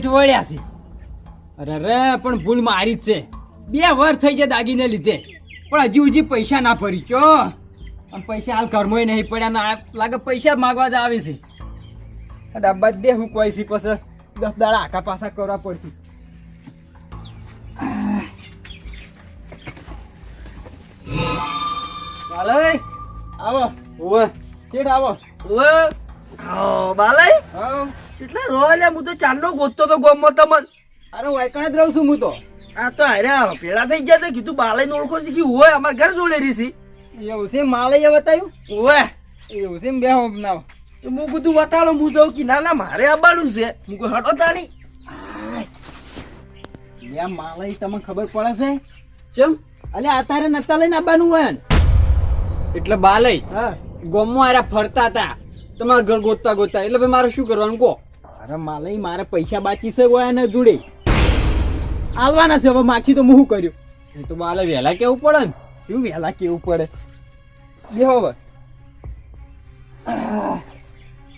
શેઠ વળ્યા છે. અરે રે પણ ભૂલ મારી જ છે. બે વર થઈ જાય દાગીને લીધે. પણ હજી હજી પૈસા ના ભરી ચો. અને પૈસા હાલ ઘરમાંય નહીં પડ્યા ના લાગે પૈસા માગવા જ આવે છે. અને બધે હું કોઈ છે પછી દસ દાડા આખા પાછા કરવા પડશે. આવો. ઓવે શેઠ આવો. ઓવે બાલાઈ. આવો કેટલા રોયલા હું તો ચાંદનો ગોતતો તો ગોમમાં તમન. અરે વાયકણ જ રહું છું હું તો. આ તો અરે પેલા થઈ ગયા તો કીધું બાલાઈ ઓળખો છે કે હોય અમાર ઘર જોડે રહી એવું છે માલય બતાવ્યું ઓય એવું છે બે હોમ ના. તો હું કીધું વતાડો હું જાઉં કે ના ના મારે આવવાનું છે. હું કોઈ હટો તાણી. યા માલય તમને ખબર પડે છે? ચમ? અલે અત્યારે નતા લઈને આવવાનું હોય. એટલે બાલય હા. ગોમમાં આરા ફરતા હતા. તમારા ઘર ગોતતા ગોતતા. એટલે ભાઈ મારે શું કરવાનું કહો? અરે માલય મારે પૈસા બાકી છે ગોયા ને જોડે? આલવાના છે હવે માછી તો હું કર્યું? એ તો માલે વહેલા કેવું પડે ને? શું વહેલા કેવું પડે? બે હવે.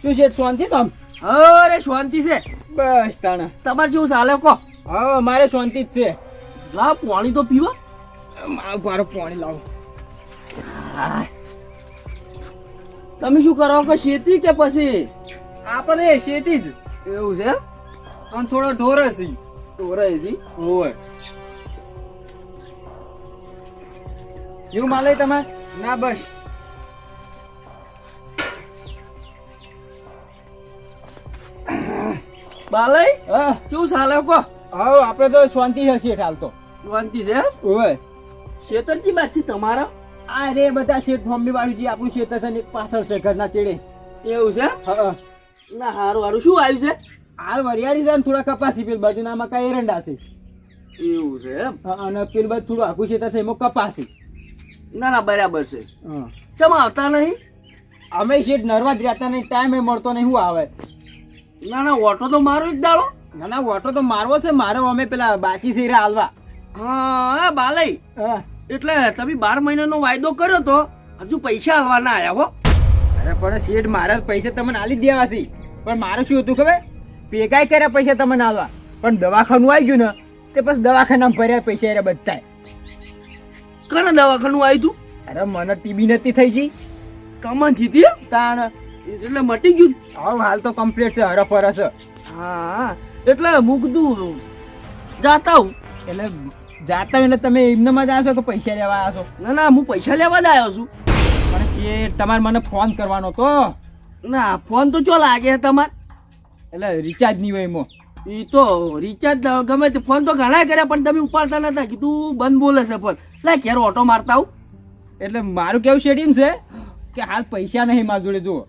શું છે શાંતિ તો આમ? અરે શાંતિ છે. બસ તાણા. તમારે જેવું ચાલે કહો. હા મારે શાંતિ જ છે. લા પાણી તો પીવો. મારું મારું પાણી લાવો. તમે શું કરો કે શેતી કે પછી? આપણે શેતી જ. એવું છે? અને થોડો ઢોરે છે. ઢોરે છે? હોય એવું માલે તમે? ના બસ. બાલાઈ હા. શું ચાલે કહો હા આપણે તો શાંતિ હશે હાલ તો. શાંતિ છે? હોય શેતરજી બાત છે તમારા? આ રે બધા શેઠ મમ્મી વાળું જે આપણું શેતર છે ને પાછળ છે ઘરના ચેડે એવું છે? હા. ના હારું હારું. શું આવ્યું છે? હાલ વરિયાળી છે ને થોડા કપાસી પેલ બાજુના મકા એરંડા છે. એવું છે એમ? અને પેલ બાજુ થોડું આખું છે છે એમાં કપાસી. ના ના બરાબર છે. ચમ આવતા નહીં? અમે શેઠ નરવા જ રહેતા નહીં ટાઈમે મળતો નહીં શું આવે? ના ના ઓટો તો મારો જ દાડો. ના ના ઓટો તો મારવો છે મારો અમે પેલા બાચી છે હાલવા. હા બાલઈ એટલે તમે બાર મહિનાનો વાયદો કર્યો તો હજુ પૈસા હાલવા ના આયા હો. અરે પણ શેઠ મારા પૈસા તમને આલી દેવાથી દેવા હતી પણ મારે શું હતું ખબર? ભેગાય કર્યા પૈસા તમને આલવા. પણ દવાખાનું આવી ગયું ને તે પછી દવાખાનામાં ભર્યા પૈસા અરે બધા કણ દવાખાનું આવ્યું તું? અરે મને ટીબી નથી થઈ ગઈ કમનથી તાણ. એટલે મટી ગયું હવે હાલ તો કમ્પ્લીટ છે હરફ હરસ હા એટલે મૂકતું જાતા હું. એટલે જાતા એટલે તમે એમનામાં જ આવશો છો કે પૈસા લેવા આવ્યા છો? ના ના હું પૈસા લેવા જ આવ્યો છું. પણ તમારે મને ફોન કરવાનો તો ના ફોન તો ચો લાગે તમાર? એટલે રિચાર્જ નહીં હોય એમાં. એ તો રિચાર્જ ગમે તે ફોન તો ઘણા કર્યા પણ તમે ઉપાડતા નતા કીધું બંધ બોલે છે ફોન. લે ઘેર ઓટો મારતા આવું. એટલે મારું કેવું શેઠ છે? કે હાલ પૈસા નહીં મારા જોડે જુઓ.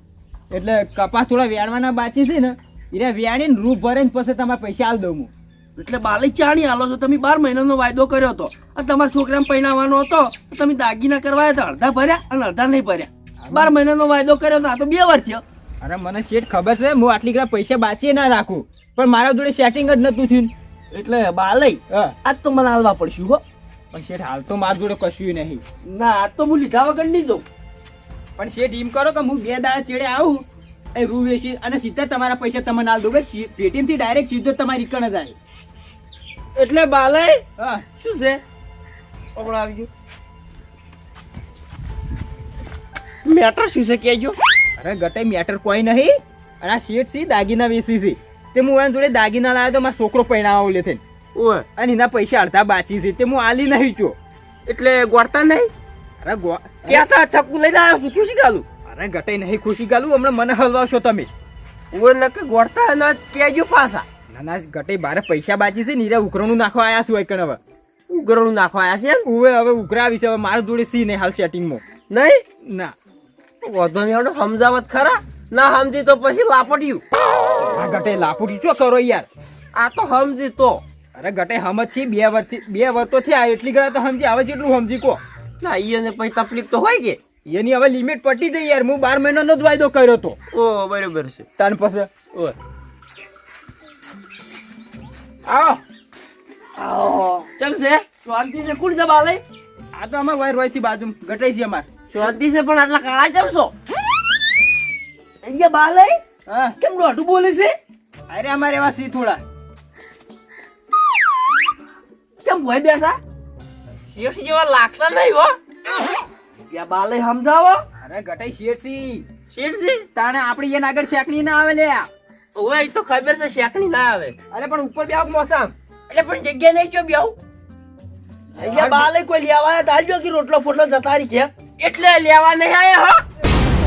એટલે કપાસ થોડા વેણવાના બાચી છે ને એ વેણીને રૂપ ભરે ને પછી તમારે પૈસા આલ દઉં હું. એટલે બાલી ચાણી આલો છો. તમે બાર મહિનાનો વાયદો કર્યો હતો. અને તમારા છોકરાને પૈણાવાનો હતો. તમે દાગીના કરવા હતા. અડધા ભર્યા અને અડધા નહીં ભર્યા. બાર મહિનાનો વાયદો કર્યો હતો. આ તો બે વાર થયો. અરે મને શેઠ ખબર છે હું આટલી ઘણા પૈસા બાચીએ ના રાખું. પણ મારા જોડે સેટિંગ જ નતું થયું. એટલે બાલઈ આજ તો મને હાલવા પડશે હો. પણ શેઠ હાલ તો મારા જોડે કશું નહીં. ના આજ તો હું લીધા વગર નહીં જાઉં. પણ શેઠ એમ કરો કે હું બે દાડા ચેડે આવું. એ રૂ વેસી અને સીધા તમારા પૈસા તમને હાલ દઉં. બસ પેટીએમથી ડાયરેક્ટ સીધો તમારી કણ જ આવે એટલે બાલે હા. શું છે? હમણાં આવી ગયું મેટર શું છે કહેજો. અરે ગટે મેટર કોઈ નહીં. અને આ શેઠ સી દાગીના વેચી છે. તે હું એના જોડે દાગીના લાવ્યો તો મારો છોકરો પૈણાવો લે થઈને. ઓય. અને એના પૈસા અડધા બાચી છે. તે હું આલી નહીં ચો એટલે ગોળતા નહીં? અરે ગો ક્યાં તો ચક્કુ લઈને આવ્યો છું? ખુશી ગાલું? અરે ગટે નહીં ખુશી ગાલું. હમણાં મને હલવાશો તમે. ઓય નકે ગોળતા એના કહેજો પાછા. ના ના ગટે બારે પૈસા બાચી છે ને હીરા ઉઘરણું નાખવા આયા છું એકણ હવે. ઉગરણું નાખવા આવ્યા છે ઉવે હવે ઉઘરાવી છે હવે મારા જોડે સી નહીં હાલ સેટિંગમાં નહીં? ના. વધો નહીં આવડે સમજાવત ખરા? ના સમજી તો પછી લાપટ્યું. આ ગટે લાપટ્યું શું કરો યાર? આ તો સમજી તો. અરે ગટે સમજ છે બે વર્ષથી બે વર્ષ તો થયા એટલી ઘણા તો સમજી આવે જેટલું સમજી કો. ના એને પછી તકલીફ તો હોય કે? એની હવે લિમિટ પટી જઈ યાર હું બાર મહિનાનો જ વાયદો કર્યો તો. ઓ બરોબર છે. તાન પછી આવો. આવો. ચમ છે? શાંતિ છે. કોણ છે બાલે? આ તો અમાર વાયર વાયસી બાજુ ગટાઈ છે અમાર. શાંતિ છે પણ આટલા કાળા ચમ છો? અહીંયા બાલે? હા. કેમ દોઢું બોલે છે? અરે અમારે એવા સી થોડા. ચમ હોય બેસા શેઠ જેવા લાગતા નહીં હો. ત્યાં બાલે સમજાવો? અરે ગટાઈ શેરસી શેરસી તાણે આપણી એના આગળ શેકણી ના આવે લે એ તો ખબર છે શેકણી ના આવે. અરે પણ ઉપર બેહો મોસમ? એટલે પણ જગ્યા નહીં ચો બેહો? અહીંયા બાલે કોઈ લેવા આવ્યા તો કે રોટલો ફોટલો જતા રહી ગયા? એટલે લેવા નહીં આયા હો?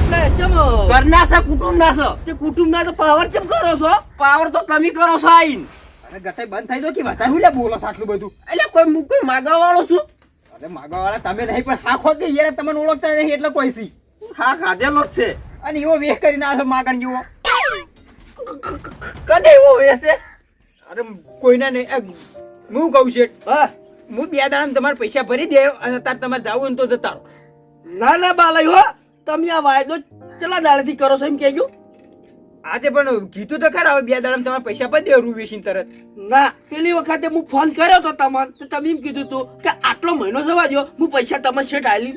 એટલે ચમ ઘરના છે કુટુંબ ના છે. તે કુટુંબના તો પાવર ચમ કરો છો? પાવર તો તમે કરો છો આઈન. અરે ગટાઈ બંધ થઈ દો કે વધારે હું લે બોલો છો આટલું બધું? એટલે કોઈ હું કોઈ માગવા વાળો છું. અરે માગવા વાળા તમે નહીં પણ હા ખોદ કે યાર તમને ઓળખતા નહીં એટલે કોઈ સી. હા ખાધેલો જ છે. અને એવો વેહ કરીને આ માગણ જેવો કને એવો વેસે અરે કોઈને નહીં. હું કહું છે. હા. હું બે દાડા તમારે પૈસા ભરી દે અને તાર તમારે જાવું ને તો જતા ના ના બાલાઈ હો. તમે આ વાયદો ચલા દાડાથી કરો છો એમ કહેજો. આજે પણ કીધું તો ખરા બે દાડા તમારે પૈસા ભરી દેવું વેચીને તરત. ના પેલી વખતે હું ફોન કર્યો તો તમારે તો તમે એમ કીધું તું કે આટલો મહિનો જવા દો હું પૈસા તમારે શેઠ આલી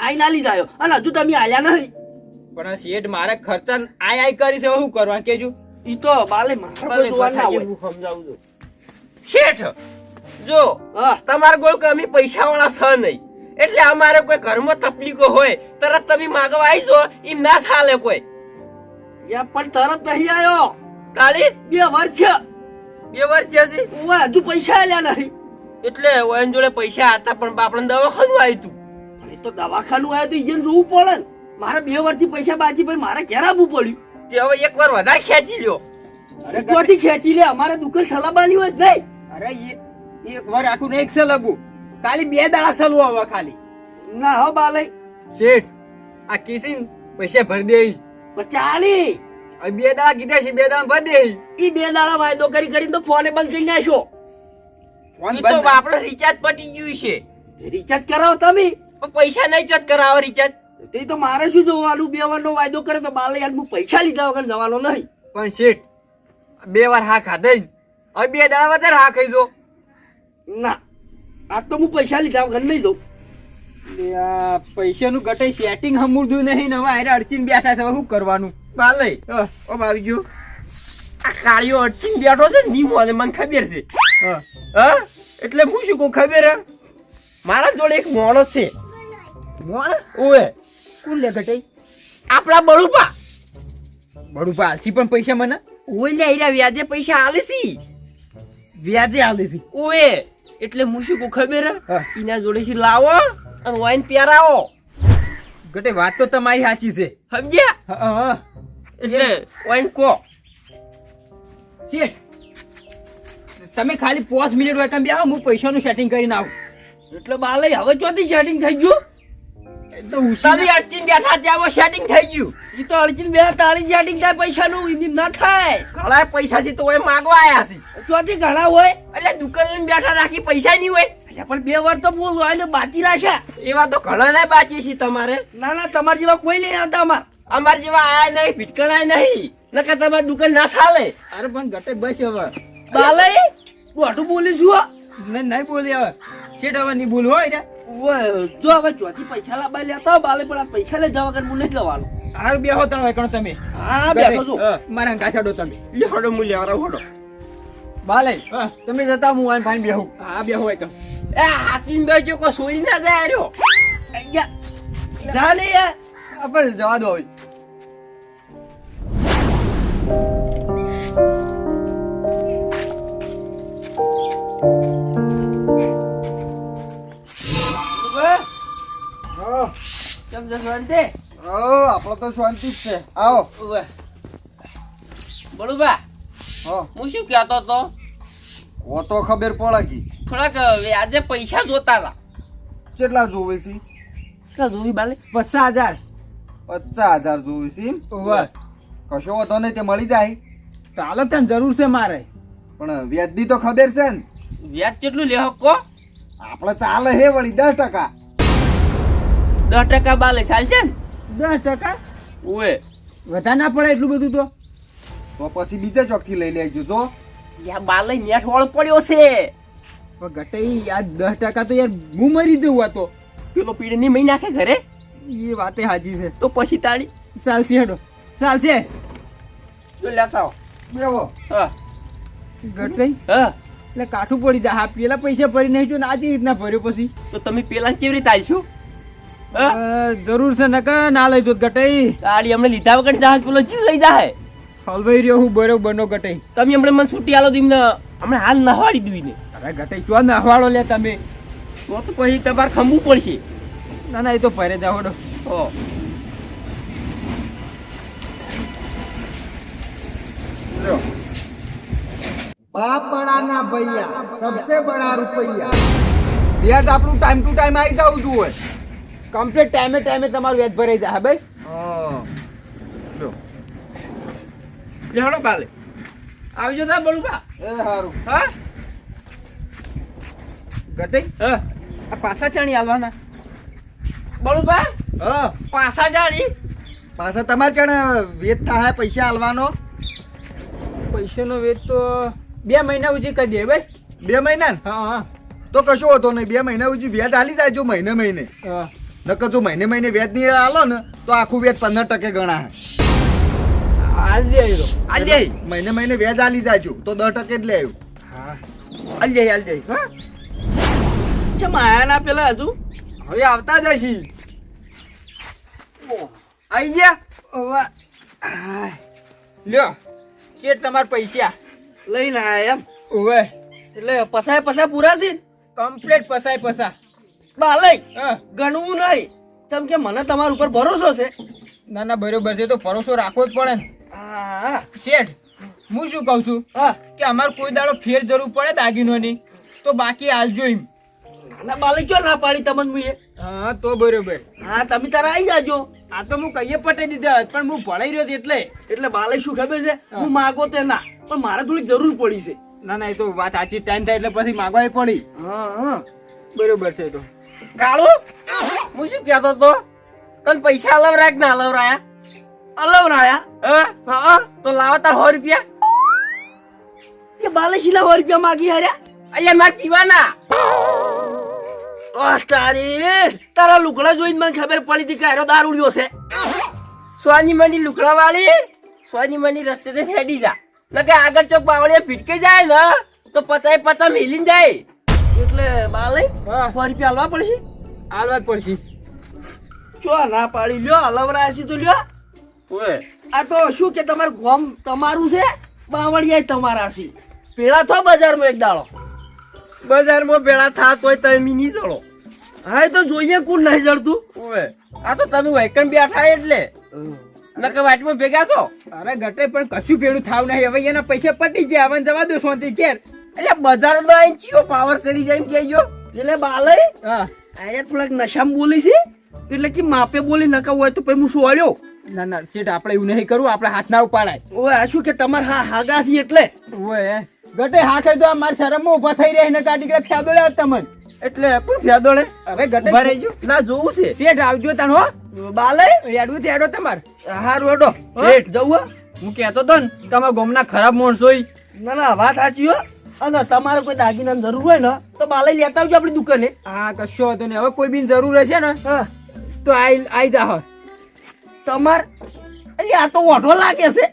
આઈ ના લીધા અને હજુ તમે આલ્યા નહીં. પણ આ શેઠ મારે ખર્ચા આય આય કરી છે શું કરવા કેજો ઈ તો બાલે મારે જોવાનું ના હોય. સમજાવું છું? શેઠ જો હા. તમારા ગોળ કે અમે પૈસા વાળા છે નહીં. એટલે અમારે કોઈ ઘરમાં તકલીફો હોય તરત તમે માગવા આવી જો એમ ના ચાલે કોઈ. યા પણ તરત નહીં આવ્યો તાળી? બે વર્ષ બે વર્ષ છે? ઓવે હજુ પૈસા આલ્યા નહીં. એટલે ઓયન જોડે પૈસા હતા પણ બાપડે દવાખાનું આવ્યું તું. પણ એ તો દવાખાનું આવ્યું તો ઈયન જોવું પડે ને. મારે બે વર્ષથી પૈસા બાજી ભાઈ મારે ઘેર આવવું પડ્યું. તે હવે એક વાર વધારે ખેંચી લ્યો. અરે તોથી ખેંચી લે અમારે દુકાન સલાબાની હોય નહીં. અરે એક વાર આખું નહીં છે લગુ ખાલી બે દાડા સલવો હવે ખાલી. ના હો બાલય. શેઠ આ કિસીન પૈસા ભરી દે પણ ચાલી. હવે બે દાડા કીધા છે બે દાડા ભરી દે ઈ. બે દાડા વાયદો કરી કરીને તો ફોને બંધ કરી નાખ્યો ફોન બંધ. બાપડે રિચાર્જ પટી ગયું છે. રિચાર્જ કરાવો તમે. પણ પૈસા નહીં ચોત કરાવો રિચાર્જ તે તો મારે શું જોવાનું? બે વાર નો વાયદો કરે તો બાલે યાર હું પૈસા લીધા વગર જવાનો નહીં. પણ શેઠ બે વાર હા ખાધે. હવે બે દાડા વધારે હા ખાઈ જો ના આ તો હું પૈસા લીધા વગર નહીં જઉં. પૈસાનું ગટે સેટિંગ હમુરદું નહીં નવા હારે અડચીને બેઠા છે શું કરવાનું? બાલે ઓ આવી ગયો. આ કાળિયો અટકીને બેઠો છે ની મોને મને ખબર છે. હા. હા? એટલે હું શું કહું ખબર? મારા જોડે એક મોણસ છે. મોણ? ઓએ કોણ લે ગટે આપણા બળુપા. બળુપા આલસી પણ પૈસા મને? ઓય લે હીરા વ્યાજે પૈસા આલસી વ્યાજે આલસી ઓએ એટલે હું શું ખબર. એના જોડેથી લાવો અને વાઈન પ્યારાવો. ગટે વાત તો તમારી સાચી છે. સમજ્યા? એટલે વાઈન કો. શેઠ તમે ખાલી પાંચ મિનિટ વેકમ બે હું પૈસાનું સેટિંગ કરીને આવું. એટલે બાલે હવે ચોથી સેટિંગ થઈ ગયું? તમે અટકીને બેઠા ત્યાં સેટિંગ થઈ ગયું. એ તો અડચીન બેઠા તારી સેટિંગ થાય પૈસાનું એમ ના થાય. ઘણા પૈસા છે તો એ માગવા આવ્યા છે. ચોથી ઘણા હોય. એટલે દુકાન લઈને બેઠા રાખી પૈસા નહીં હોય. પણ બે વાર તો બોલ વાયદો બાચી રાખ્યા એવા તો ઘણા ના બાચી છે તમારે. ના ના તમારા જેવા કોઈ નહીં આવતા અમાર અમાર જેવા આ નહીં ભીટકણાય નહીં. નકર તમારી દુકાન ના ચાલે. અરે પણ ગટે બસ હવે. બાલે? બોટું બોલીશું હો. નહીં નહીં બોલી હવે. શેઠ હવે નહીં બોલવું હોય ને જો હવે ચોથી પૈસા લાવવા લેતા હો બાલે પણ આ પૈસા લઈ જવા વગર હું નહીં જવાનું. હારું બે હો ત્રણ વેકણ તમે. હા બેઠો છું. હા. મારા હંકા છાડો તમે. હોડો બાલે તમે જતા હું આને ભાઈને બેહું. હા બેહું વેકણ એ હાથીને બેજો કોઈ સોઈ ના જાય રહ્યો. અહીંયા જા ને યાર. આપણે જવા દો હવે. છે શાંતિ? આપણો તો શાંતિ જ છે. આવો. બળુબા હું. શું કહેતો તો ઓ તો ખબર પડાકી થોડાક આજે પૈસા જોતા હતા. કેટલા જોવે છે? કેટલા જોવી બાલે? પચાસ હજાર. પચાસ હજાર જોવે છે કશો વધો નહીં તે મળી જાય. ચાલો તને જરૂર છે મારે. પણ વ્યાજની તો ખબર છે ને. વ્યાજ કેટલું લેહો કો. આપણે ચાલે હે વળી દસ ટકા. દસ ટકા બાલે ચાલશે ને? દસ ટકા? ઓએ. વધારે ના પડે એટલું બધું તો. તો પછી બીજા ચોકથી લઈ લેજો તો યા બાલે નેટ વાળો પડ્યો છે. પણ ઘટે યાર દસ ટકા તો યાર હું મરી જવું આ તો. પેલો પીડની મહી નાખે ઘરે? એ વાતે હાજી છે. તો પછી તાળી ચાલશે હેડો. ચાલશે. જો લેતા આવો. બેહો. હા. ઘટે હા. એટલે કાઠું પડી જાય હા પેલા પૈસા ભરી નહીં જો ને આજે રીતના ભર્યો પછી. તો તમે પેલા કેવી રીતે અ, જરૂર છે નકર ના લઈ જોત ગટઈ. તાળી અમને લીધા વગર જહાજ પેલો જીવ લઈ જાય હલવાઈ રહ્યો હું બરોબર નો ગટઈ. તમે હમણે મને છૂટી આલો દીમને હમણે હાલ નહવાડી દીને અરે ગટઈ ચો નહવાડો લે તમે? તો તો પછી તમારે ખંભું પડશે. ના ના એ તો ફરે જાવડો ઓ બાપ ભૈયા સબસે બડા રૂપૈયા. વ્યાજ આપણું ટાઈમ ટુ ટાઈમ આવી જવું જોઈએ કમ્પ્લીટ ટાઈમે ટાઈમે તમારું વ્યાજ ભરાઈ જાય હા બસ લ્યો. બાલે. આવજો તા બળુભા. એ હારું. હા? ગટઈ હા. આ પાછા ચાણી આલવાના બળુભા? હા. પાછા જાણી પાછા તમારે ચણ વેત થાય પૈસા આલવાનો પૈસાનો વેચ તો બે મહિના સુધી કરી દે ભાઈ. બે મહિના હા તો કશો હોતો નહીં બે મહિના સુધી વ્યાજ આલી જાય જો મહિને મહિને. હા. નકર જો મહિને મહિને વ્યાજ નહીં આલો ને તો આખું વ્યાજ પંદર ટકે ગણા મહિને મહિને વ્યાજ આલી જાજો તો દસ ટકે જ લે આવ્યું ચમ ના પેલા હજુ? હવે આવતા જ હશી. આઈ ગયા. લ્યો શેઠ તમારા પૈસા. લઈને આયા એમ? ઓવે. એટલે પસાય પસાય પૂરા છે? કમ્પ્લીટ પસાય પસા બાલય ગણવું નહીં. તમ કે મને તમારા ઉપર ભરોસો છે? ના ના બરોબર છે તો ભરોસો રાખવો જ પડે ને. શેઠ હું શું કહું છું? કે અમારે કોઈ દાડો ફેર જરૂર પડે દાગીનોની તો બાકી હાલજો એમ. ના બાલક જો ના પાડી તમને મુએ? હા તો બરોબર. હા તમે તારા આવી જાજો. આ તો હું કહીએ પટાઈ દીધા હોત, પણ હું ભણાઈ રહ્યો એટલે. એટલે બાલક શું ખબર છે? હું. માગો તે ના પણ મારે થોડી જરૂર પડી છે. ના ના એ તો વાત સાચી ટાઈમ થાય એટલે પછી માગવાય પડી. હા હા. બરોબર છે તો. કાળુ હું શું કહેતો તો તને પૈસા અલવરાય કે ના અલવરાયા? અલવરાયા? હા હા તો લાવો તાર સો રૂપિયા. કે બાલેશી શીલા સો રૂપિયા માગી હાર્યા અહીંયા મારે પીવાના. ઓહ તારી તારા લુકડા જોઈને મને ખબર પડી હતી કે હારો ઉડ્યો છે. સોની મની લુકડા વાળી સોની મની રસ્તે થી ફેડી જા. નકે આગળ ચોક બાવળીએ ફીટકે જાય ને તો પચાય પચા મિલીને જાય. એટલે બાલે ફરી રૂપિયા હાલવા પડશે? આલવા જ પડશે. ચો ના પાડી લ્યો હલવરાય છે તો લ્યો. ઓએ આ તો શું કે તમારું ગોમ તમારું છે? બાવળિયા તમારા છે. પેલા તો બજારમાં એક દાડો. બજારમાં ભેળા થા તોય તમે નહીં જળો હા તો જોઈએ કોણ નહીં જળતું ઓએ આ તો તમે વૈકણ બેઠા એટલે. નકે વાટમાં ભેગા તો અરે ગટે પણ કશું ભેળું થાવ નહીં. હવે એના પૈસા પટી ગયા. હવે જવા દો શાંતિ ઘેર. એટલે બજારમાં આવીને ચિયો પાવર કરી જાય એમ કહેજો. એટલે બાલે હા. અરે થોડાક નશામાં બોલી છે. એટલે કે માપે બોલી નકા હોય તો પછી હું શું હળ્યો ના ના સીટ આપણે એવું નહીં કરવું આપણે હાથ ના ઉપાડાય. ઓય આ શું કે તમારે હા હાગા છે એટલે? ઓય ગટે હાથે તો આ મારી શરમમાં ઊભા થઈ રહ્યા ને કાઢી કે ફ્યાદો તમને. એટલે પણ ફેદોડે અરે ગટે ઊભા રહેજો. ના જોવું છે. શેઠ આવજો તણ હો. બાલે એડવું તે એડો તમાર. હારું હેડો શેઠ. જવું હું. કહેતો તો ને તમારા ગોમના ખરાબ માણસો ના ના વાત સાચી હો. અને તમારે કોઈ દાગીના જરૂર હોય ને તો બાલે લેતા આવજો આપણી દુકાને. હા કશો હતો ને હવે કોઈ બી જરૂર હશે ને તો આઈ આઈ જા હો તમાર અરે આ તો ઓઢો લાગે છે.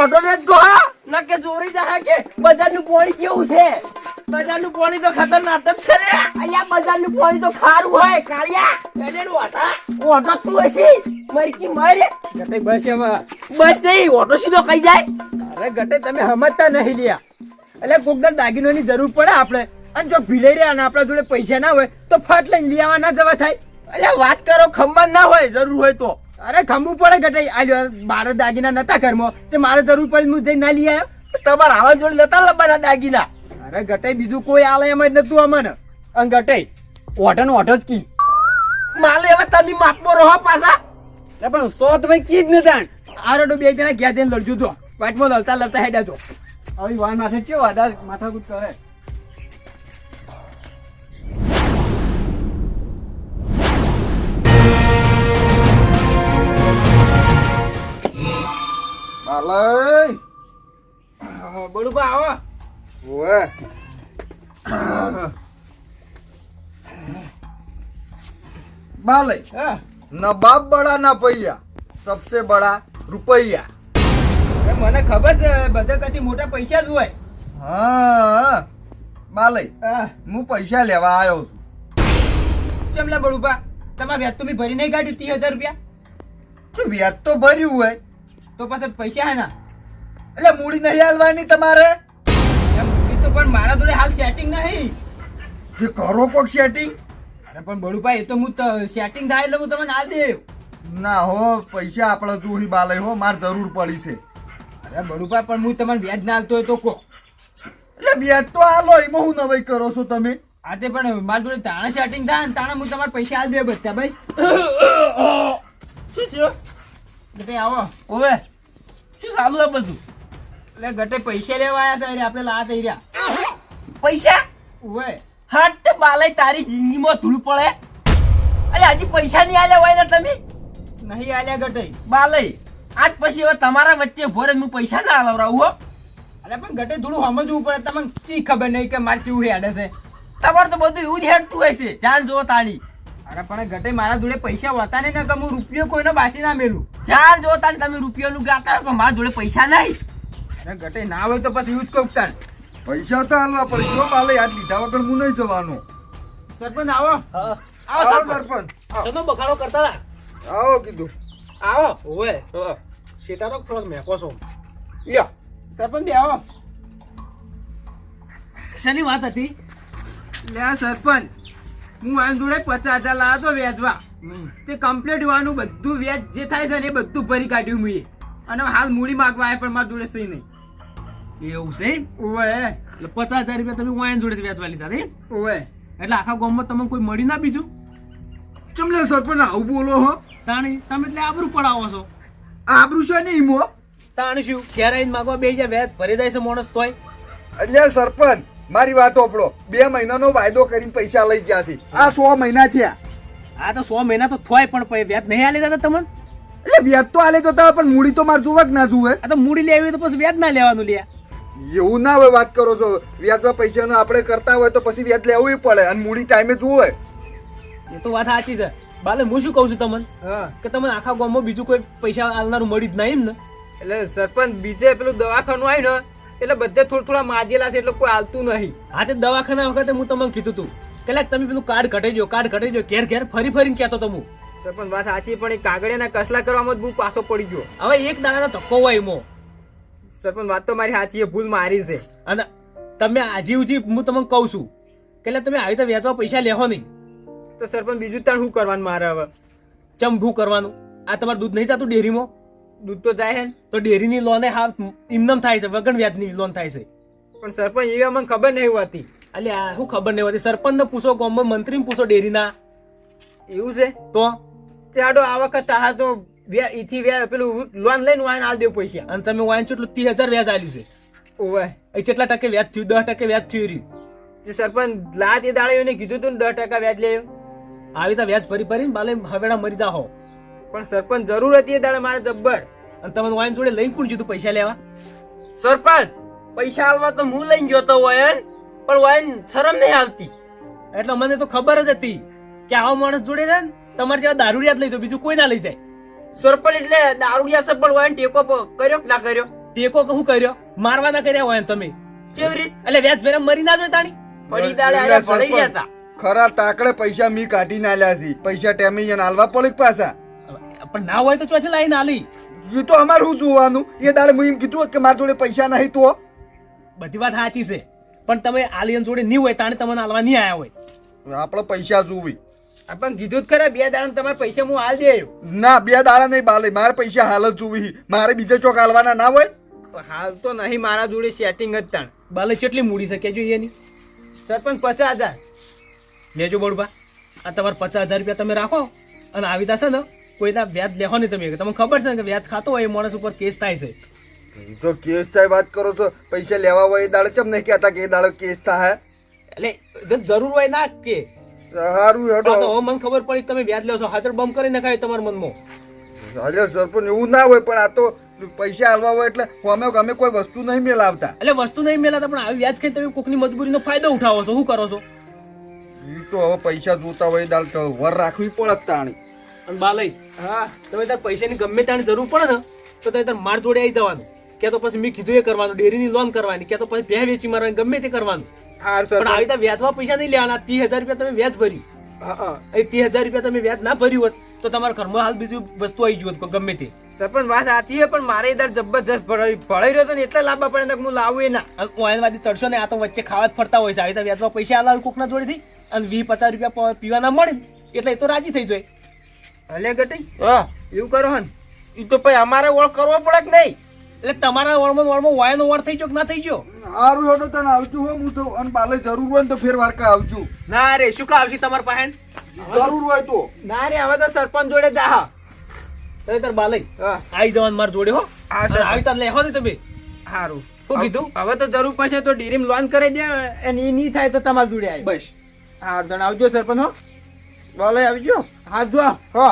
ઓઢો ને તો હા. ના કે ચોરી જા કે બજારનું પોણી કેવું છે? બજારનું પોણી તો ખતરનાક જ છે રે અહીંયા બજારનું પાણી તો ખારું હોય કાળિયા. એને ઓઢા ઓઢો તું હશે. મરકી મરે. ગટે બસ હવે બસ નહીં ઓઢો સીધો કઈ જાય. અરે ગટે તમે સમજતા નહીં લ્યા. એટલે કોકદર દાગીનોની જરૂર પડે આપણે. અને જો ભીલાઈ રહ્યા અને આપણા જોડે પૈસા ના હોય તો ફાટ લઈને લઈ આવવા ના જવા થાય. એટલે વાત કરો ખંભા ના હોય જરૂર હોય તો. અરે ખમવું પડે ઘટાઈ આ બાર દાગીના નતા ઘરમાં. તે મારે જરૂર પડે હું જઈને ના લઈ આવ્યો. તમારા આવા જોડે નતા લબાના દાગીના. અરે ઘટાઈ બીજું કોઈ આલે એમ જ નતું અમને. અને ઘટાઈ ઓટન ઓટો જ કી. માલે હવે તમે માપમાં રહો પાછા. પણ સો તમે કી જ ન જાણ. આ રોડો બે જણા ગયા જઈને લડજો તો વાટમાં લડતા લડતા હેડા તો આવી વાન માથે ચેવો આધાર માથાકૂટ કરે? બાલય! બળુબા આવો. ઓએ બાલય ના બાપ બડા ના પૈયા સબસે બડા રૂપૈયા. મને ખબર છે બધા કદી મોટા પૈસા જ હોય. હા બાલય હા. પૈસા લેવા આવ્યો છું. ચમલા બળુપા તમારે વ્યાજ તો મેં ભરી નહીં કાઢ્યું ત્રીસ હજાર રૂપિયા? વ્યાજ તો ભર્યું હોય. તો પછી પૈસા હે ના એટલે મૂડી નહીં હાલવાની તમારે? એમ મૂડી તો પણ મારા જોડે હાલ સેટિંગ નહીં. કે કરો કોક સેટિંગ અરે પણ બળુપા એ તો હું સેટિંગ થાય એટલે હું તમને હાલ દેવ ના હો પૈસા આપણે જોઈ બાલય હો માર જરૂર પડી છે. અરે બળુપા, પણ હું તમને વ્યાજ ના આલતો હોય તો કહો. એટલે વ્યાજ તો હાલો એમાં હું નવાઈ કરો છો તમે? આજે પણ મારા જોડે તાણે સેટિંગ થાય ને તાણે હું તમારે પૈસા આલ દે બધા, ભાઈ. શું થયો? ગટે આવો. ઓવે. શું ચાલુ આ બધું? એટલે ગટે પૈસા લેવા આવ્યા હતા આપણે લા થઈ રહ્યા. પૈસા? ઓવે. હટ તે બાલાઈ તારી જિંદગીમાં ધૂળ પડે. અરે હજી પૈસા નહીં આલ્યા હોય ને તમે? નહીં આલ્યા ગટે. બાલાઈ આજ પછી હવે તમારા વચ્ચે ભોરે હું પૈસા ના આલવરાવું હો. અરે પણ ઘટે થોડું સમજવું પડે. તમને શી ખબર નહીં કે મારે ચેવું હેડે છે? તમારે તો બધું એવું જ હેડતું હોય છે. જાણ જો તાણી. અરે પણ ઘટે મારા જોડે પૈસા હોતા નહીં ને કે હું રૂપિયો કોઈને બાચી ના મેલું? જાણ જો તાણ તમે રૂપિયાનું ગાતા હોય કે મારા જોડે પૈસા નહીં. અરે ઘટે ના હોય તો પછી એવું જ કહું તાણ. પૈસા તો હાલવા પડે. જો બાલય યાદ લીધા વગર હું નહીં જવાનો. સરપંચ આવો. આવો સરપંચ. શેનો બખાડો કરતા આવો કીધું. આવો ઓવે શેતારો થોડોક મેકો છો. લ્યો. સરપંચ બે આવો. શેની વાત હતી? લે સરપંચ હું આન જોડે પચાસ હજાર લાવ્યો તો વેચવા. તે કમ્પ્લીટ વાનું બધું વ્યાજ જે થાય છે ને એ બધું ભરી કાઢ્યું મુએ અને હાલ મૂડી માગવા આવ્યા પણ મારા જોડે સહી નહીં. એવું છે ઓવે પચાસ હજાર રૂપિયા તમે વાયન જોડે વેચવા લીધા ઓવે એટલે આખા ગામમાં તમને કોઈ મળી ના બીજું? ચમલે સરપંચ આવું બોલો હો. તાણી તમે એટલે આબરૂ પડાવો છો. આબરૂ છે નહીં મો તાણી શું ઘેર આવીને માગવા બે જ્યાં વ્યાજ ભરી જાય છે માણસ તોય? એટલે સરપંચ મારી વાત ઓપડો બે મહિનાનો વાયદો કરીને પૈસા લઈ ગયા છે. આ સો મહિના થયા. આ તો સો મહિના તો થોય પણ વ્યાજ નહીં આલે દાદા તમને? એટલે વ્યાજ તો આલે તો તમે પણ મૂડી તો મારે જોવા જ ના જુએ. આ તો મૂડી લેવી તો પછી વ્યાજ ના લેવાનું લ્યા એવું ના હોય વાત કરો છો. વ્યાજમાં પૈસાનો આપણે કરતા હોય તો પછી વ્યાજ લેવું પડે અને મૂડી ટાઈમે જોવે એ તો વાત સાચી છે. બાલે હું શું કહું છું તમને? કે તમને આખા ગામમાં બીજું કોઈ પૈસા આલનારું મળી જ નહીં એમ ને? એટલે સરપંચ બીજે પેલું દવાખાનું આવ્યું ને એટલે બધે થોડા થોડા માજેલા છે એટલે કોઈ હાલતું નહીં. હા તે દવાખાના વખતે હું તમને કીધું તું. કે તમે પેલું કાર્ડ ઘટાઈ દો કાર્ડ ઘટાઈ દો ઘેર ઘેર ફરી ફરીને કહેતો તો હું. સરપંચ વાત સાચી પણ એ કાગળિયાના કસલા કરવામાં જ હું પાછો પડી ગયો. હવે એક દાડાનો ધક્કો હોય એમાં. સરપંચ વાત તો મારી સાચી એ ભૂલ મારી છે. અને તમે આજી ઉજી હું તમને કહું છું. કે તમે આવી રીતે વેચવા પૈસા લેહો નહીં. તો સરપંચ બીજું તાણ શું કરવાનું મારે હવે? ચંભું કરવાનું? આ તમારું દૂધ નહીં જતું ડેરીમાં? દૂધ તો જાય છે ને તો ડેરીની લોને હા ઇમનમ થાય છે વગર વ્યાજની લોન થાય છે. પણ સરપંચ એવી અમને ખબર નહીં હોતી. એટલે આ શું ખબર નહીં હોતી? સરપંચને પૂછો ગામમાં મંત્રીને પૂછો ડેરીના. એવું છે? તો? ચાડો આ વખત આ તો વ્યા ઈથી વ્યા પેલું લોન લઈને વાયન આલ દેવું પૈસા. અને તમે વાંચો એટલું ત્રીસ હજાર વ્યાજ આલ્યું છે. ઓવે. એ કેટલા ટકે વ્યાજ થયું? દસ ટકે વ્યાજ થયું રહ્યું. સરપંચ લાત એ દાડે એને કીધું તું દસ ટકા વ્યાજ લેવું આવી રીતે વ્યાજ ભરી ભરીને બાલે હવેડા મરી જાઓ પણ સરપંચ જરૂર હતી એ દાડે મારે જબ્બર. અને તમે વાયન જોડે લઈને કોણ જીધું પૈસા લેવા? સરપંચ પૈસા આલવા તો હું લઈને જોતો વાયન પણ વાયન શરમ નહીં આવતી. એટલે મને તો ખબર જ હતી કે આવો માણસ જોડે ને તમારે જેવા દારૂડિયા જ લઈ જાઓ બીજું કોઈ ના લઈ જાય. સરપંચ એટલે દારૂડિયા પણ વાયન ટેકો કર્યો કે ના કર્યો? ટેકો શું કર્યો? મારવા ના કર્યા હોય તમે. કેવી રીત? એટલે વ્યાજ ભેરા મરી ના જોઈ તાણી. પડી દાડે આયા ગયા તા. ખરા તાકડે પૈસા મી કાઢીને નાલ્યા છે. પૈસા ટેમે એને હાલવા પડે પાછા? પણ ના હોય તો ચોથી લાઈને આલી. એ તો અમારે શું જોવાનું? એ દાડે હું એમ કીધું હોત કે મારા જોડે પૈસા નહીં તો. બધી વાત સાચી છે. પણ તમે આલિયન જોડે નહીં હોય તાણે તમને આલવા નહીં આવ્યા હોય. આપણે પૈસા જોવી. આપણ કીધું જ ખરા બે દાડા તમારે પૈસા હું હાલ દે ના બે દાડા નહીં બાલે. મારે પૈસા હાલ જ જોવી મારે બીજે ચોક હાલવાના ના હોય? હાલ તો નહીં મારા જોડે સેટિંગ જ તાણ. બાલે કેટલી મૂડી છે? કેજો એની. સરપંચ પચાસ હજાર. લેજો બોડબા આ તમારે પચાસ હજાર રૂપિયા તમે રાખો અને આવી થશે ને કોઈના વ્યાજ લેહો નહીં તમે. તમને ખબર છે ને કે વ્યાજ ખાતો હોય એ માણસ ઉપર કેસ થાય છે. તો કેસ થાય વાત કરો છો. પૈસા લેવા હોય એ દાડે ચમ નહીં કહેતા કે એ દાડે કેસ થાય? એટલે જો જરૂર હોય ના કે. સારું હેડો. તો મને ખબર પડી તમે વ્યાજ લેશો. હાજર બમ કરી નખાય તમારા મનમાં. સર સરપંચ એવું ના હોય. પણ આ તો પૈસા હાલવા હોય એટલે અમે અમે કોઈ વસ્તુ નહીં મેલાવતા. એટલે વસ્તુ નહીં મેલાતા પણ આવી વ્યાજ ખાઈ તમે કોકની મજબૂરીનો ફાયદો ઉઠાવો છો. શું કરો છો? તો હવે પૈસા જોતા હોય દાલ તો વર રાખવી પડત તાણી. અને બા હા તમે તાર પૈસાની ગમે તાણી જરૂર પડે ને તો તમે તાર માર જોડે આવી જવાનું. કે તો પછી મેં કીધું એ કરવાનું ડેરીની લોન કરવાની કે તો પછી ભે વેચી મારવાની ગમે તે કરવાનું. પણ આવી રીતે વ્યાજમાં પૈસા નહીં લેવાના ત્રીસ હજાર રૂપિયા તમે વ્યાજ ભર્યું. એ ત્રીસ હજાર રૂપિયા તમે વ્યાજ ના ભર્યું હોત તો તમારા ઘરમાં હાલ બીજું વસ્તુ આવી ગયું હોત ગમે તે. સરપંચ વાત સાચી છે પણ મારે ઇધર જબરજસ્ત ભરાઈ ભરાઈ રહ્યો તો ને એટલા લાંબા પડે હું લાવું એ ના. ઓયનવાદી ચડશો ને આ તો વચ્ચે ખાવા જ ફરતા હોય છે. આવી તો વ્યાજમાં પૈસા આલા કોકના જોડેથી? અને વીસ પચાસ રૂપિયા પીવાના મળે એટલે એ તો રાજી થઈ જાય. હલે ગટી હા. એવું કરો હન. એ તો પછી અમારે ઓળ કરવો પડે કે નહીં? એટલે તમારા ઓળમાં વળમાં વાયનો ઓળ થઈ ગયો કે ના થઈ ગયો? સારું હેડો તને આવજો હો હું તો અને બાલે જરૂર હોય ને તો ફેર વારકા આવજો. ના રે શું કા આવશે તમારા પાસે જરૂર હોય તો. ના રે હવે તો સરપંચ જોડે દા તમે તાર બાલઈ હા. આવી જવાનું મારા જોડે હો. આવી તાર લેહો ને તમે. સારું શું કીધું? હવે તો જરૂર પડશે તો ડીરીમ લોન કરી દે અને એ નહીં થાય તો તમારે જોડે આવી બસ. હા જણ આવજો સરપંચ હો. બોલે આવજો. હાથ જો હો.